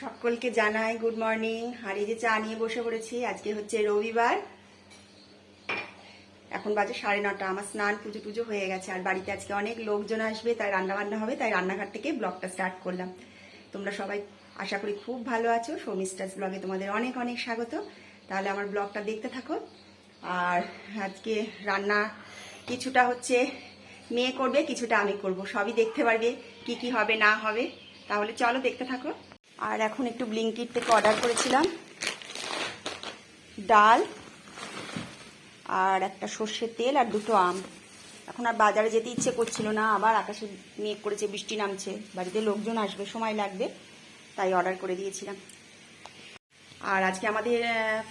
সকলকে জানাই good morning আর যে চা নিয়ে বসে পড়েছি, আজকে হচ্ছে রবিবার। এখন বাজে সাড়ে নটা, আমার স্নান পুজো টুজো হয়ে গেছে। আর বাড়িতে আজকে অনেক লোকজন আসবে, তাই রান্না বান্না হবে, তাই রান্নাঘর থেকে ব্লগটা স্টার্ট করলাম। তোমরা সবাই আশা করি খুব ভালো আছো। সৌমিস্টার্স ব্লগে তোমাদের অনেক অনেক স্বাগত। তাহলে আমার ব্লগটা দেখতে থাকো। আর আজকে রান্না কিছুটা হচ্ছে মেয়ে করবে, কিছুটা আমি করব। সবই দেখতে পারবে কি কি হবে, না হবে। তাহলে চলো দেখতে থাকো। আর এখন একটু ব্লিঙ্কিট থেকে অর্ডার করেছিলাম। ডাল আর একটা সর্ষের তেল আর দুটো আম। এখন আর বাজারে যেতে ইচ্ছে করছিল না, আবার আকাশে মেঘ করেছে, বৃষ্টি নামছে। বাড়িতে লোকজন আসবে, সময় লাগবে, তাই অর্ডার করে দিয়েছিলাম। আর আজকে আমাদের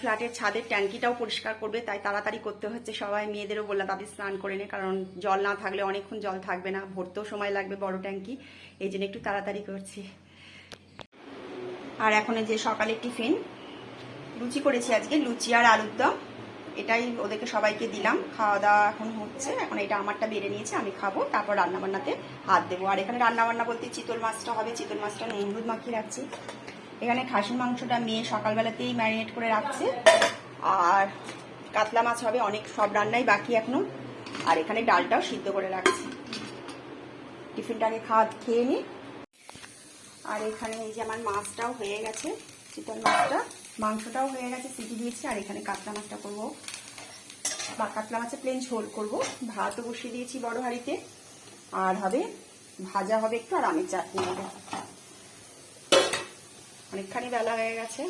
ফ্ল্যাটের ছাদের ট্যাঙ্কিটাও পরিষ্কার করবে, তাই তাড়াতাড়ি করতে হচ্ছে। সবাই মেয়েদেরও বললাম, তাদের স্নান করে নে, কারণ জল না থাকলে অনেকক্ষণ জল থাকবে না, ভরতেও সময় লাগবে বড় ট্যাঙ্কি। এই জন্য একটু তাড়াতাড়ি করছি। আর এখন যে সকালের টিফিন, লুচি করেছি আজকে, লুচি আর আলুর দম। এটাই ওদেরকে সবাইকে দিলাম খাওয়া দাওয়া এখন হচ্ছে। এখন এটা আমারটা বেড়ে নিয়েছে, আমি খাব, তারপর রান্না বান্নাতে হাত দেবো। আর এখানে রান্না বান্না বলতে চিতল মাছটা হবে, চিতল মাছটা নুন মাখিয়ে রাখছি। এখানে খাসির মাংসটা মেয়ে সকালবেলাতেই ম্যারিনেট করে রাখছে। আর কাতলা মাছ হবে, অনেক সব রান্নাই বাকি এখনও। আর এখানে ডালটাও সিদ্ধ করে রাখছি। টিফিনটাকে খাওয়া, খেয়ে নিই আর এখানে এই যে আমার মাছটাও হয়ে গেছে, চিতল মাছটা। মাংসটাও হয়ে গেছে, সিটি দিয়েছি, আর এখানে কাতলা মাছটা করব। বা কাতলা মাছের প্লেন ঝোল করব। ভাতও বসিয়ে দিয়েছি বড় হাঁড়িতে। আর হবে ভাজা হবে একটু, আর আমের চাটনি হবে। অনেকখানি বেলা হয়ে গেছে।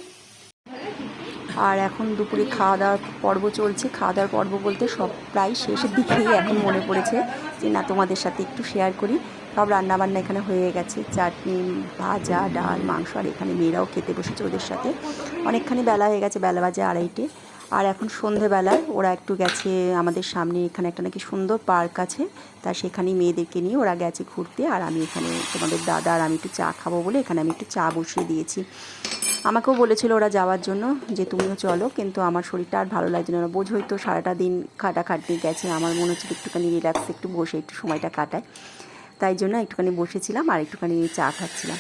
আর এখন দুপুরে খাওয়া দাওয়ার পর্ব চলছে। খাওয়া দাওয়ার পর্ব বলতে সব প্রায় শেষের দিকেই এখন মনে পড়েছে যে না, তোমাদের সাথে একটু শেয়ার করি। সব রান্না বান্না এখানে হয়ে গেছে। চাটনি, ভাজা, ডাল, মাংস আর এখানে মেয়েরাও খেতে বসেছে ওদের সাথে। অনেকখানি বেলা হয়ে গেছে, বেলা বাজে আড়াইটে। আর এখন সন্ধেবেলায় ওরা একটু গেছে আমাদের সামনে এখানে একটা নাকি সুন্দর পার্ক আছে। তা সেখানেই মেয়েদেরকে নিয়ে ওরা গেছে ঘুরতে আর আমি এখানে তোমাদের দাদা আর আমি একটু চা খাব বলে এখানে আমি একটু চা বসিয়ে দিয়েছি। আমাকেও বলেছিল ওরা যাওয়ার জন্য যে তুমিও চলো, কিন্তু আমার শরীরটা আর ভালো লাগছে না। বোঝোই তো সারাটা দিন খাটাখাটনি গেছে। আমার মনে হচ্ছে একটুখানি রিল্যাক্স একটু বসে একটু সময়টা কাটায়। তাই জন্য একটুখানি বসেছিলাম আর একটুখানি চা খাচ্ছিলাম।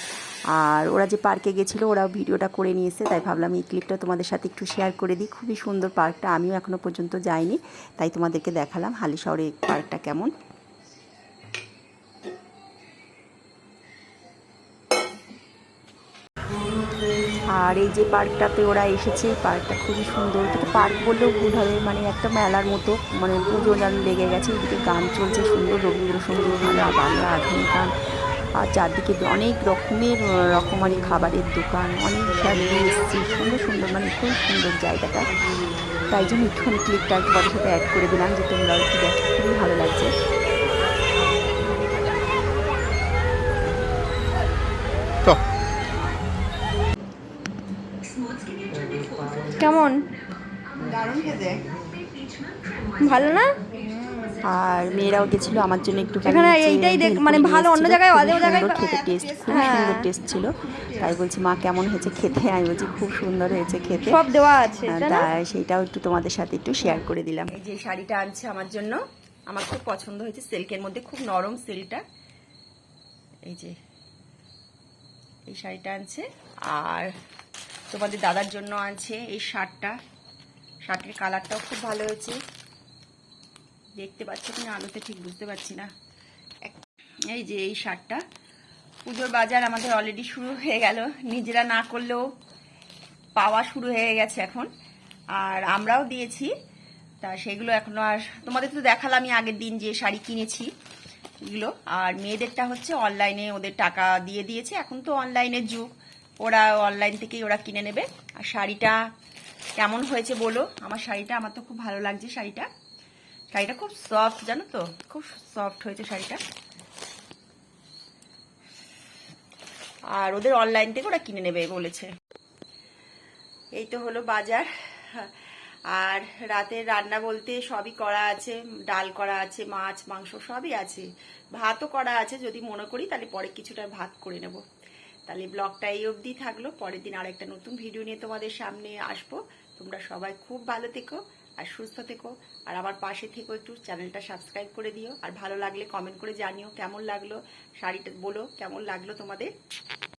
আর ওরা যে পার্কে গেছিল ওরা ভিডিওটা করে নিয়েছে, তাই ভাবলাম এই ক্লিপটা তোমাদের সাথে একটু শেয়ার করে দিই। খুবই সুন্দর পার্কটা আমিও এখনও পর্যন্ত যাইনি, তাই তোমাদেরকে দেখালাম হালি শহরে পার্কটা কেমন। আর এই যে পার্কটাতে ওরা এসেছে পার্কটা খুবই সুন্দর। এটাকে পার্ক বললেও ভুল হবে মানে একটা মেলার মতো মানে পুজো যেন লেগে গেছে, এদিকে গান চলছে সুন্দর, রবীন্দ্রসঙ্গীত গান বাংলা আধুনিক গান। আর চারদিকে অনেক রকমের রকমারি খাবারের দোকান, অনেক ফ্যামিলি এসছে সুন্দর সুন্দর মানে খুব সুন্দর জায়গাটা। তাই জন্য একটুখানি ক্লিপটা তোমাদের সাথে অ্যাড করে দিলাম, যে তোমরা একটু দেখো, খুবই ভালো লাগছে। কেমন? ভালো না? আর মেয়েরাও গেছিল আমার জন্য একটু এখানে এইটাই দেখ- মানে ভালো, অন্য জায়গায় অন্য জায়গায় খেতে টেস্ট খুব হ্যাঁ। সুন্দর টেস্ট ছিল। তাই বলছি মা কেমন হয়েছে খেতে? আমি বলছি খুব সুন্দর হয়েছে খেতে। সব দেওয়া আছে হ্যাঁ, তাই সেইটাও একটু তোমাদের সাথে একটু শেয়ার করে দিলাম। এই যে শাড়িটা আনছে আমার জন্য আমার খুব পছন্দ হয়েছে সিল্কের মধ্যে খুব নরম সিল্কটা। এই যে এই শাড়িটা আনছে আর তোমাদের দাদার জন্য আছে এই শার্টটা। শার্টের কালারটাও খুব ভালো হয়েছে। দেখতে পাচ্ছ কিনা আলোতে ঠিক বুঝতে পারছি না। এই যে এই শার্টটা। পুজোর বাজার আমাদের অলরেডি শুরু হয়ে গেল। নিজেরা না করলেও পাওয়া শুরু হয়ে গেছে এখন। আর আমরাও দিয়েছি। তা সেগুলো এখনও আর তোমাদের তো দেখালামই আগের দিন যে শাড়ি কিনেছি এগুলো। আর মেয়েদেরটা হচ্ছে অনলাইনে ওদের টাকা দিয়ে দিয়েছে। এখন তো অনলাইনের যুগ। ওরা অনলাইন থেকেই ওরা কিনে নেবে। আর শাড়িটা কেমন হয়েছে বলো? আমার শাড়িটা, আমার তো খুব ভালো লাগছে শাড়িটা। শাড়িটা খুব সফট জানো তো? খুব সফট হয়েছে শাড়িটা। আর ওদের অনলাইন থেকে ওরা কিনে নেবে বলেছে। এই তো হলো বাজার। আর রাতের রান্না বলতে সবই করা আছে, ডাল করা আছে, মাছ, মাংস সবই আছে। ভাতও করা আছে, যদি মনে করি তাহলে পরে কিছুটা ভাত করে নেব। তাহলে ব্লগটা এই অবধি থাকল। পরের দিন আর একটা নতুন ভিডিও নিয়ে তোমাদের সামনে আসব। তোমরা সবাই খুব ভালো থেকো আর সুস্থ থেকো। আর আমার পাশে থেকো একটু, চ্যানেলটা সাবস্ক্রাইব করে দিও। আর ভালো লাগলে কমেন্ট করে জানিও কেমন লাগল, শাড়িটা বলো, কেমন লাগল তোমাদের।